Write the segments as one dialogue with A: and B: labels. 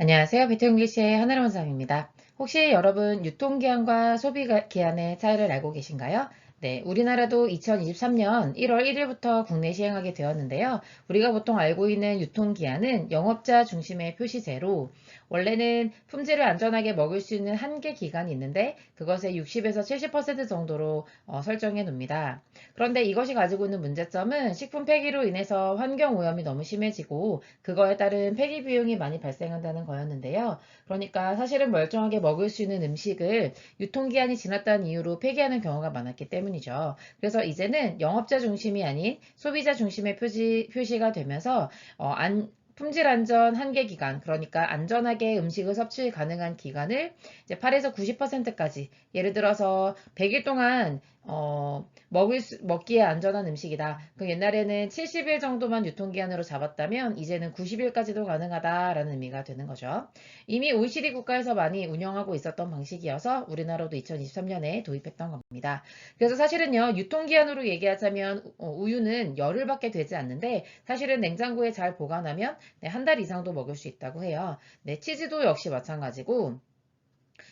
A: 안녕하세요. 비트잉글리시의 하나로 원장입니다. 혹시 여러분 유통기한과 소비기한의 차이를 알고 계신가요? 네, 우리나라도 2023년 1월 1일부터 국내 시행하게 되었는데요. 우리가 보통 알고 있는 유통기한은 영업자 중심의 표시제로 원래는 품질을 안전하게 먹을 수 있는 한계 기간이 있는데 그것의 60에서 70% 정도로 어, 설정해 놉니다. 그런데 이것이 가지고 있는 문제점은 식품 폐기로 인해서 환경 오염이 너무 심해지고 그거에 따른 폐기 비용이 많이 발생한다는 거였는데요. 그러니까 사실은 멀쩡하게 먹을 수 있는 음식을 유통기한이 지났다는 이유로 폐기하는 경우가 많았기 때문 이죠. 그래서 이제는 영업자 중심이 아닌 소비자 중심의 표시, 표시가 되면서 어, 안, 품질 안전 한계 기간, 그러니까 안전하게 음식을 섭취 가능한 기간을 이제 8에서 90%까지, 예를 들어서 100일 동안 어, 먹을 수, 먹기에 안전한 음식이다. 그 옛날에는 70일 정도만 유통기한으로 잡았다면 이제는 90일까지도 가능하다라는 의미가 되는 거죠. 이미 OECD 국가에서 많이 운영하고 있었던 방식이어서 우리나라도 2023년에 도입했던 겁니다. 그래서 사실은요, 유통기한으로 얘기하자면 어, 우유는 열흘밖에 되지 않는데 사실은 냉장고에 잘 보관하면 네, 한달 이상도 먹을 수 있다고 해요. 네, 치즈도 역시 마찬가지고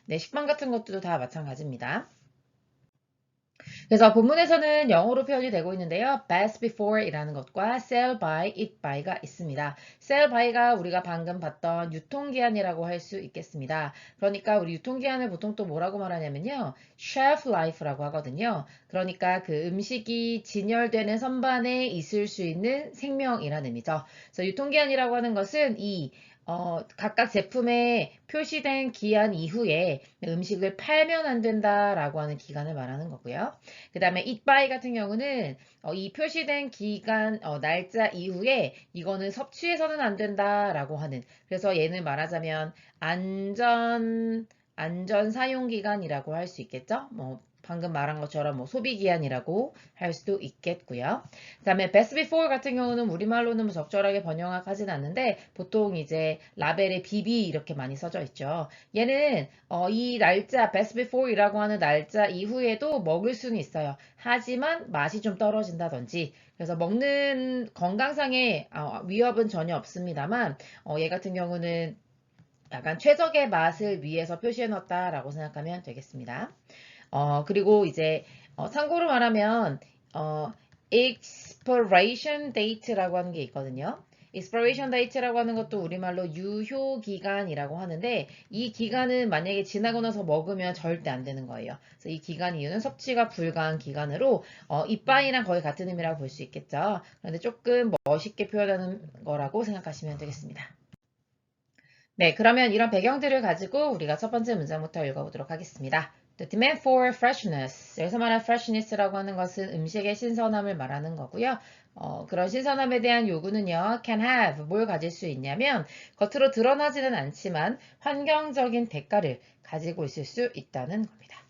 A: 네, 식빵 같은 것도 다 마찬가지입니다. 그래서 본문에서는 영어로 표현이 되고 있는데요. best before 이라는 것과 sell by, eat by가 있습니다. sell by가 우리가 방금 봤던 유통기한이라고 할 수 있겠습니다. 그러니까 우리 유통기한을 보통 또 뭐라고 말하냐면요. shelf life라고 하거든요. 그러니까 그 음식이 진열되는 선반에 있을 수 있는 생명이라는 의미죠. 그래서 유통기한이라고 하는 것은 이 어, 각각 제품에 표시된 기한 이후에 음식을 팔면 안 된다라고 하는 기간을 말하는 거고요. 그 다음에 by 같은 경우는 어, 이 표시된 기간, 어, 날짜 이후에 이거는 섭취해서는 안 된다라고 하는 그래서 얘는 말하자면 안전, 안전 사용 기간이라고 할 수 있겠죠? 뭐 방금 말한 것처럼 뭐 소비 기한이라고 할 수도 있겠고요. 그 다음에 best before 같은 경우는 우리말로는 뭐 적절하게 번역하진 않는데 보통 이제 라벨에 BB 이렇게 많이 써져 있죠. 얘는 어, 이 날짜 best before이라고 하는 날짜 이후에도 먹을 수는 있어요. 하지만 맛이 좀 떨어진다든지 그래서 먹는 건강상의 어, 위협은 전혀 없습니다만 어, 얘 같은 경우는 약간 최적의 맛을 위해서 표시해 놨다라고 생각하면 되겠습니다. 어, 그리고 이제 어, 참고로 말하면 어, expiration date라고 하는 게 있거든요. expiration date라고 하는 것도 우리말로 유효 기간이라고 하는데 이 기간은 만약에 지나고 나서 먹으면 절대 안 되는 거예요. 그래서 이 기간 이유는 섭취가 불가한 기간으로 어, 이빠이랑 거의 같은 의미라고 볼 수 있겠죠. 그런데 조금 멋있게 표현하는 거라고 생각하시면 되겠습니다. 네, 그러면 이런 배경들을 가지고 우리가 첫 번째 문장부터 읽어보도록 하겠습니다. The demand for freshness. 여기서 말하는 freshness라고 하는 것은 음식의 신선함을 말하는 거고요. 어, 그런 신선함에 대한 요구는요, can have, 뭘 가질 수 있냐면, 겉으로 드러나지는 않지만 환경적인 대가를 가지고 있을 수 있다는 겁니다.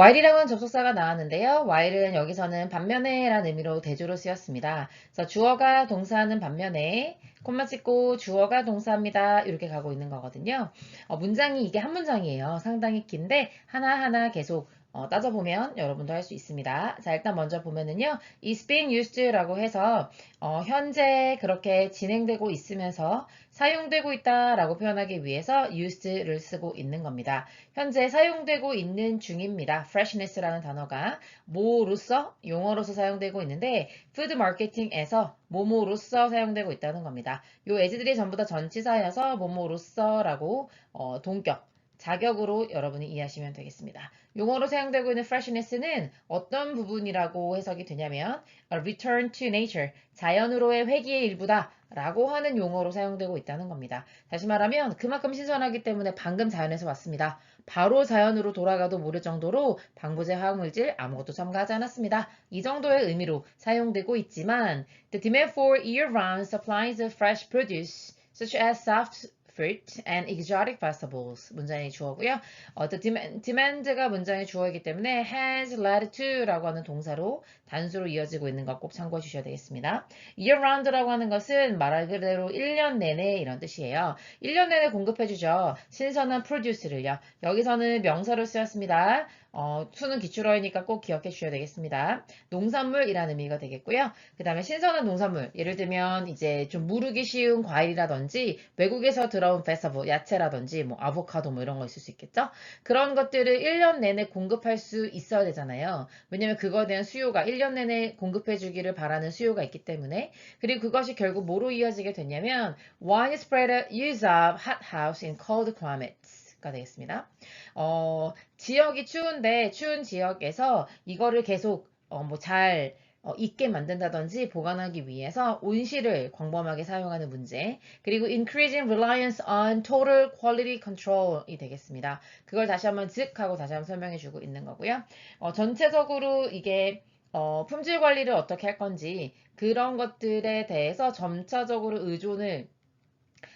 A: While이라는 접속사가 나왔는데요. while은 여기서는 반면에 라는 의미로 대조로 쓰였습니다. 그래서 주어가 동사하는 반면에 콤마 찍고 주어가 동사입니다. 이렇게 가고 있는 거거든요. 어, 문장이 이게 한 문장이에요. 상당히 긴데 하나하나 계속 어, 따져보면 여러분도 할 수 있습니다. 자, 일단 먼저 보면은요. is being used라고 해서 어, 현재 그렇게 진행되고 있으면서 사용되고 있다라고 표현하기 위해서 used를 쓰고 있는 겁니다. 현재 사용되고 있는 중입니다. freshness라는 단어가 뭐로서 용어로서 사용되고 있는데 food marketing에서 뭐뭐로서 사용되고 있다는 겁니다. 요 애지들이 전부 다 전치사여서 뭐뭐로서라고 어, 동격 자격으로 여러분이 이해하시면 되겠습니다. 용어로 사용되고 있는 freshness는 어떤 부분이라고 해석이 되냐면 a return to nature, 자연으로의 회귀의 일부다 라고 하는 용어로 사용되고 있다는 겁니다. 다시 말하면 그만큼 신선하기 때문에 방금 자연에서 왔습니다. 바로 자연으로 돌아가도 모를 정도로 방부제 화학물질 아무것도 첨가하지 않았습니다. 이 정도의 의미로 사용되고 있지만 the demand for year-round supplies of fresh produce such as soft fruit and exotic vegetables 문장의 주어고요. 어, the demand가 문장의 주어이기 때문에 has led to라고 하는 동사로 단수로 이어지고 있는 것 꼭 참고해 주셔야 되겠습니다. year round라고 하는 것은 말 그대로 1년 내내 이런 뜻이에요. 1년 내내 공급해 주죠. 신선한 produce를요. 여기서는 명사로 쓰였습니다. 어, 수는 기출어이니까 꼭 기억해 주셔야 되겠습니다. 농산물이라는 의미가 되겠고요. 그 다음에 신선한 농산물, 예를 들면 이제 좀 무르기 쉬운 과일이라든지 외국에서 들어온 페스티벌, 야채라든지 뭐 아보카도 뭐 이런 거 있을 수 있겠죠. 그런 것들을 1년 내내 공급할 수 있어야 되잖아요. 왜냐면 그거에 대한 수요가 1년 내내 공급해 주기를 바라는 수요가 있기 때문에 그리고 그것이 결국 뭐로 이어지게 되냐면 widespread use of hothouse in cold climates 가 되겠습니다. 어, 지역이 추운데 추운 지역에서 이거를 계속 어, 뭐잘 어, 있게 만든다든지 보관하기 위해서 온실을 광범하게 사용하는 문제 그리고 increasing reliance on total quality control이 되겠습니다. 그걸 다시 한번 즉 하고 다시 한번 설명해 주고 있는 거고요. 어, 전체적으로 이게 어, 품질 관리를 어떻게 할 건지 그런 것들에 대해서 점차적으로 의존을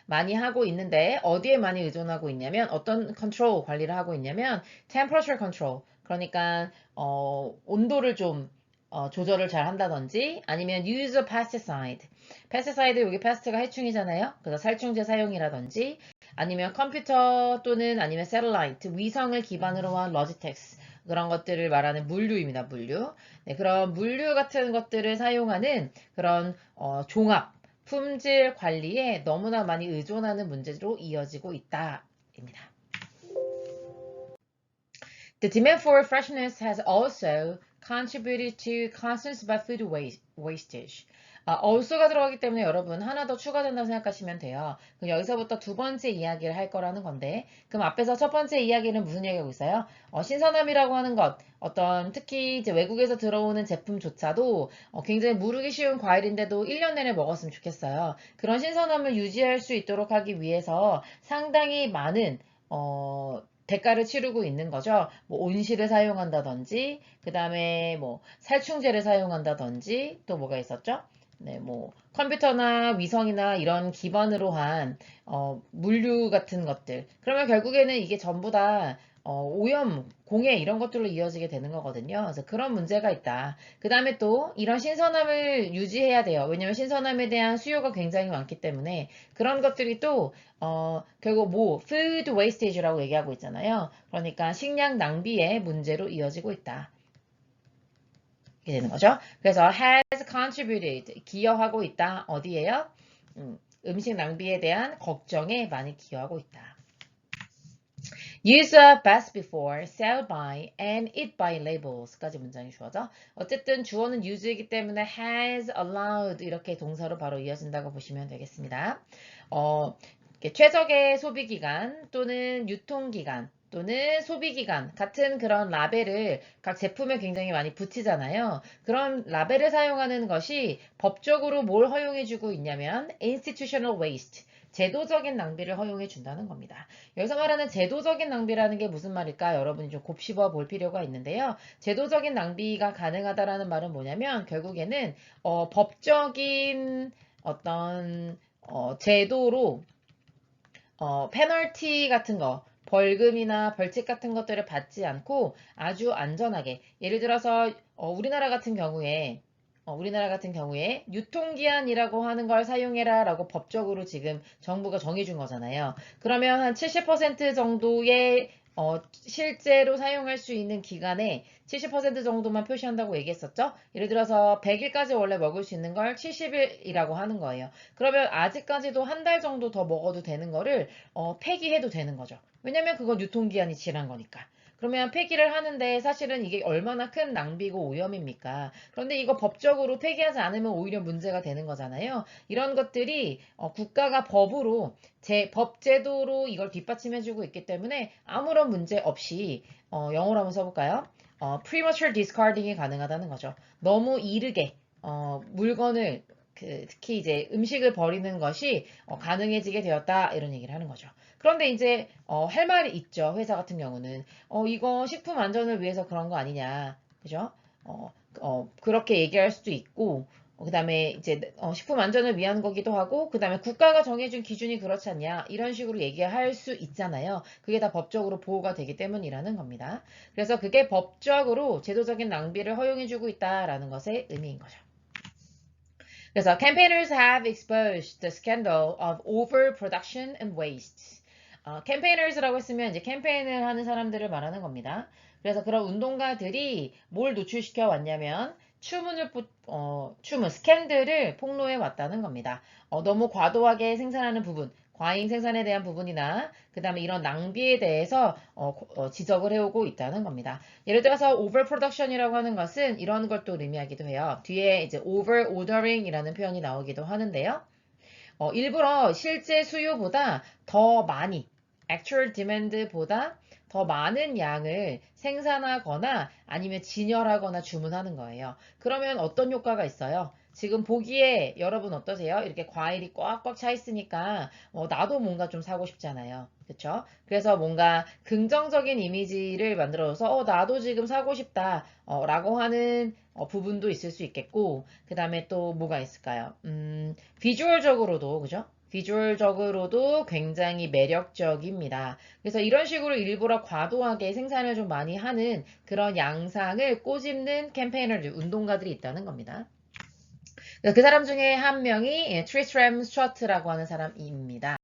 A: 많이 하고 있는데 어디에 많이 의존하고 있냐면 어떤 컨트롤 관리를 하고 있냐면 temperature control 그러니까 어, 온도를 좀 어, 조절을 잘 한다든지 아니면 use of pesticide. pesticide 여기 pest가 해충이잖아요. 그래서 살충제 사용이라든지 아니면 컴퓨터 또는 아니면 satellite 위성을 기반으로 한 logistics 그런 것들을 말하는 물류입니다. 물류. 네, 그런 물류 같은 것들을 사용하는 그런 어, 종합 품질 관리에 너무나 많이 의존하는 문제로 이어지고 있다입니다. The demand for freshness has also contributed to concerns about food wastage. 아, also,가 들어가기 때문에 여러분 하나 더 추가된다고 생각하시면 돼요. 그럼 여기서부터 두 번째 이야기를 할 거라는 건데 그럼 앞에서 첫 번째 이야기는 무슨 얘기하고 있어요? 어, 신선함이라고 하는 것 어떤 특히 이제 외국에서 들어오는 제품조차도 어, 굉장히 무르기 쉬운 과일인데도 1년 내내 먹었으면 좋겠어요. 그런 신선함을 유지할 수 있도록 하기 위해서 상당히 많은 어, 대가를 치르고 있는 거죠. 뭐 온실을 사용한다든지, 그 다음에 뭐 살충제를 사용한다든지, 또 뭐가 있었죠? 네, 뭐 컴퓨터나 위성이나 이런 기반으로 한 어, 물류 같은 것들. 그러면 결국에는 이게 전부 다 어, 오염, 공해 이런 것들로 이어지게 되는 거거든요. 그래서 그런 문제가 있다. 그 다음에 또 이런 신선함을 유지해야 돼요. 왜냐면 신선함에 대한 수요가 굉장히 많기 때문에 그런 것들이 또 어, 결국 뭐 food wastage라고 얘기하고 있잖아요. 그러니까 식량 낭비의 문제로 이어지고 있다. 이렇게 되는 거죠. 그래서 has contributed 기여하고 있다. 어디에요? 음, 음식 낭비에 대한 걱정에 많이 기여하고 있다. Use of best before, sell by, and eat by labels까지 문장이 주어져. 어쨌든 주어는 use이기 때문에 has allowed 이렇게 동사로 바로 이어진다고 보시면 되겠습니다. 어, 최적의 소비 기간 또는 유통 기간 또는 소비기간 같은 그런 라벨을 각 제품에 굉장히 많이 붙이잖아요. 그런 라벨을 사용하는 것이 법적으로 뭘 허용해주고 있냐면 institutional waste, 제도적인 낭비를 허용해 준다는 겁니다. 여기서 말하는 제도적인 낭비라는 게 무슨 말일까? 여러분이 좀 곱씹어 볼 필요가 있는데요. 제도적인 낭비가 가능하다라는 말은 뭐냐면 결국에는 어, 법적인 어떤 어, 제도로 어, 페널티 같은 거 벌금이나 벌칙 같은 것들을 받지 않고 아주 안전하게 예를 들어서 어, 우리나라 같은 경우에 어, 우리나라 같은 경우에 유통기한이라고 하는 걸 사용해라 라고 법적으로 지금 정부가 정해준 거잖아요. 그러면 한 70% 정도의 어, 실제로 사용할 수 있는 기간에 70% 정도만 표시한다고 얘기했었죠? 예를 들어서 100일까지 원래 먹을 수 있는 걸 70일이라고 하는 거예요. 그러면 아직까지도 한 달 정도 더 먹어도 되는 거를 어, 폐기해도 되는 거죠. 왜냐면 그건 유통기한이 지난 거니까. 그러면 폐기를 하는데 사실은 이게 얼마나 큰 낭비고 오염입니까? 그런데 이거 법적으로 폐기하지 않으면 오히려 문제가 되는 거잖아요. 이런 것들이 어, 국가가 법으로 제 법제도로 이걸 뒷받침해주고 있기 때문에 아무런 문제 없이 어, 영어로 한번 써볼까요? 어, premature discarding이 가능하다는 거죠. 너무 이르게 어, 물건을 그, 특히 이제 음식을 버리는 것이 어, 가능해지게 되었다 이런 얘기를 하는 거죠. 그런데 이제 어, 할 말이 있죠. 회사 같은 경우는 어, 이거 식품 안전을 위해서 그런 거 아니냐, 그죠? 어, 어, 그렇게 얘기할 수도 있고 그 다음에 이제 어, 식품 안전을 위한 거기도 하고 그 다음에 국가가 정해준 기준이 그렇지 않냐 이런 식으로 얘기할 수 있잖아요. 그게 다 법적으로 보호가 되기 때문이라는 겁니다. 그래서 그게 법적으로 제도적인 낭비를 허용해주고 있다라는 것의 의미인 거죠. 그래서 campaigners have exposed the scandal of overproduction and waste. 어, 캠페이너스라고 했으면 이제 캠페인을 하는 사람들을 말하는 겁니다. 그래서 그런 운동가들이 뭘 노출시켜 왔냐면 추문을 뿌- 어, 추문 스캔들을 폭로해 왔다는 겁니다. 어, 너무 과도하게 생산하는 부분, 과잉 생산에 대한 부분이나 그 다음에 이런 낭비에 대해서 어, 고- 어, 지적을 해오고 있다는 겁니다. 예를 들어서 overproduction이라고 하는 것은 이런 걸 또 의미하기도 해요. 뒤에 이제 overordering이라는 표현이 나오기도 하는데요. 어, 일부러 실제 수요보다 더 많이, actual demand보다 더 많은 양을 생산하거나 아니면 진열하거나 주문하는 거예요. 그러면 어떤 효과가 있어요? 지금 보기에 여러분 어떠세요? 이렇게 과일이 꽉꽉 차 있으니까 어, 나도 뭔가 좀 사고 싶잖아요. 그렇죠? 그래서 뭔가 긍정적인 이미지를 만들어서 어, 나도 지금 사고 싶다 어, 라고 하는 어, 부분도 있을 수 있겠고 그 다음에 또 뭐가 있을까요? 음, 비주얼적으로도 그죠? 비주얼적으로도 굉장히 매력적입니다. 그래서 이런 식으로 일부러 과도하게 생산을 좀 많이 하는 그런 양상을 꼬집는 캠페이너들, 운동가들이 있다는 겁니다. 그 사람 중에 한 명이 트리스트램 스튜어트라고 하는 사람입니다.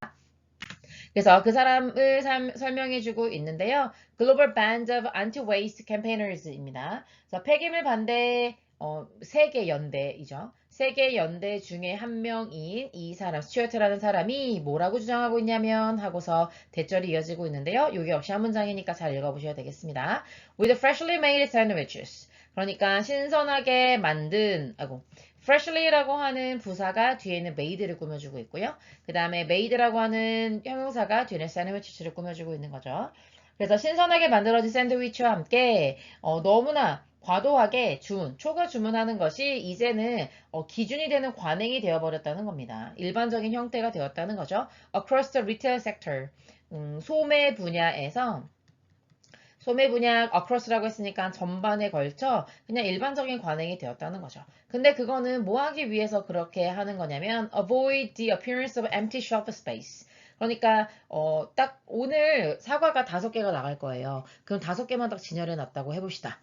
A: 그래서 그 사람을 삼- 설명해주고 있는데요. Global Band of Anti-Waste Campaigners입니다. 그래서 폐기물 반대 어, 세계 연대이죠. 세계 연대 중에 한 명인 이 사람 스튜어트라는 사람이 뭐라고 주장하고 있냐면 하고서 대절이 이어지고 있는데요. 이게 역시 한 문장이니까 잘 읽어보셔야 되겠습니다. With freshly made sandwiches. 그러니까 신선하게 만든 아이고 freshly라고 하는 부사가 뒤에는 made를 꾸며주고 있고요. 그 다음에 made라고 하는 형용사가 뒤에는 sandwiches를 꾸며주고 있는 거죠. 그래서 신선하게 만들어진 샌드위치와 함께 어, 너무나 과도하게 주문, 초과 주문하는 것이 이제는 어, 기준이 되는 관행이 되어버렸다는 겁니다. 일반적인 형태가 되었다는 거죠. Across the retail sector, 음, 소매 분야에서 소매 분야 across라고 했으니까 전반에 걸쳐 그냥 일반적인 관행이 되었다는 거죠. 근데 그거는 뭐 하기 위해서 그렇게 하는 거냐면 avoid the appearance of empty shelf space. 그러니까 어, 딱 오늘 사과가 다섯 개가 나갈 거예요. 그럼 다섯 개만 딱 진열해 놨다고 해봅시다.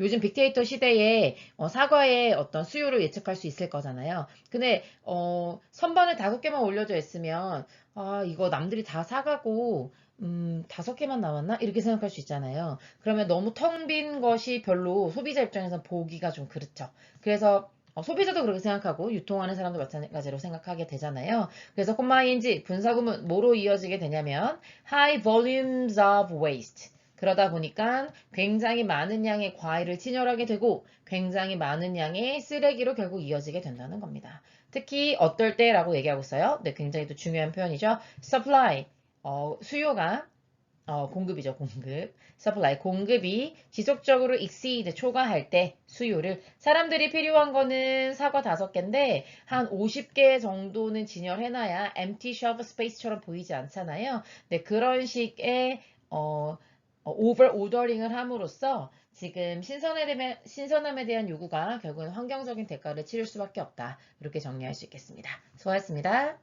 A: 요즘 빅데이터 시대에 어, 사과의 어떤 수요를 예측할 수 있을 거잖아요. 근데 어, 선반에 다섯 개만 올려져 있으면 아 이거 남들이 다 사가고 음, 다섯 개만 남았나? 이렇게 생각할 수 있잖아요. 그러면 너무 텅 빈 것이 별로 소비자 입장에서 보기가 좀 그렇죠. 그래서 어, 소비자도 그렇게 생각하고 유통하는 사람도 마찬가지로 생각하게 되잖아요. 그래서 콤마인지 분사구문 뭐로 이어지게 되냐면 high volumes of waste. 그러다 보니까 굉장히 많은 양의 과일을 진열하게 되고 굉장히 많은 양의 쓰레기로 결국 이어지게 된다는 겁니다. 특히 어떨 때라고 얘기하고 있어요. 네, 굉장히 또 중요한 표현이죠. supply. 어, 수요가 어, 공급이죠, 공급. supply, 공급이 지속적으로 exceed, 초과할 때 수요를. 사람들이 필요한 거는 사과 다섯 개인데, 한 50개 정도는 진열해놔야 empty shelf space처럼 보이지 않잖아요. 네, 그런 식의, 어, 오버 오더링을 함으로써 지금 신선함에, 신선함에 대한 요구가 결국은 환경적인 대가를 치를 수밖에 없다. 이렇게 정리할 수 있겠습니다. 수고하셨습니다.